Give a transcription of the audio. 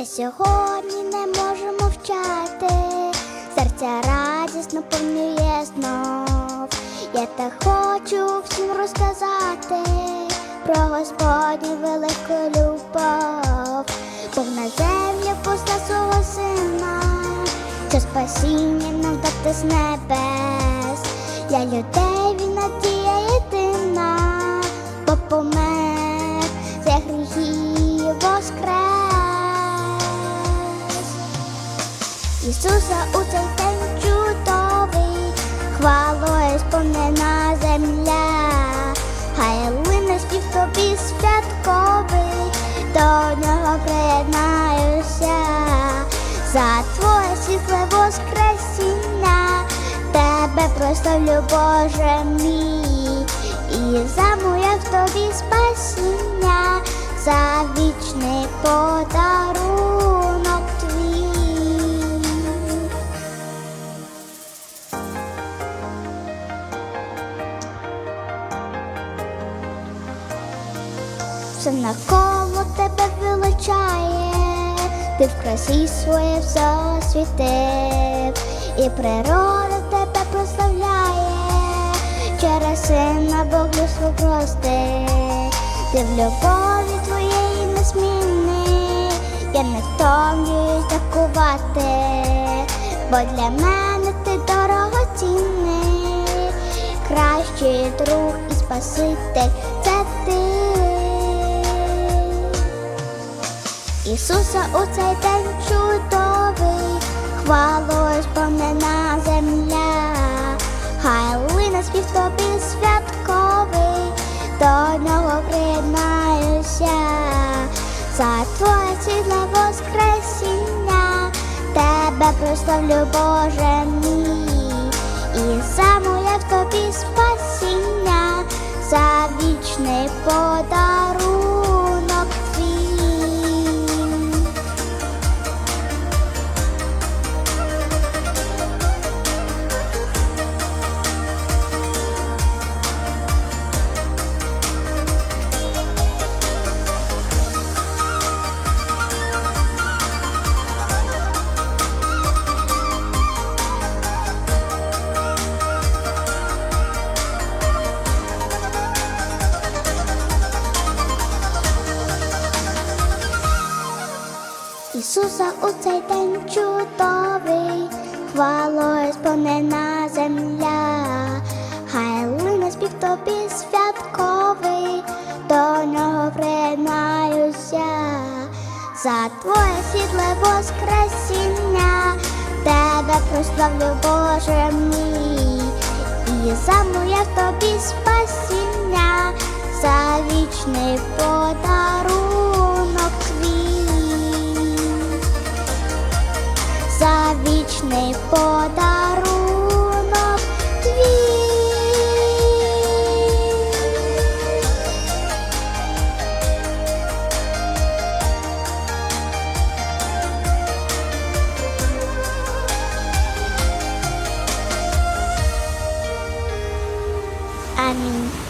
Я сьогодні не можу мовчати, серця радісно повнює знов. Я так хочу всім розказати про Господню велику любов, Бог на землю послав свого сина, що спасіння нам дати з небес. Для людей він надія Ісуса у цей день чудовий, хвалою сповнена земля, хай лине спів тобі святковий, до нього приєднаюся, за твоє світле воскресіння, тебе прославлю, Боже мій, і замує в тобі спасіння, все навколо тебе величає, ти в красі своє все освітив, і природа тебе прославляє, через сина Бог людство прости, ти в любові твоєї незмінний, я не втомлююсь дякувати, бо для мене ти дорогоцінний, кращий друг і спаситель це Ісуса у цей день чудовий, хвалою сповнена земля, хай лине спів тобі святковий, до нього приєднаюся, за твоє світле воскресіння, тебе прославлю, Боже мій, Ісуса у цей день чудовий, хвалою сповнена земля, хай лине спів тобі святковий, до нього приєднаюся, за твоє світле воскресіння, тебе прославлю, Боже мій, і в тобі спасіння, за вічний Бог. Amin.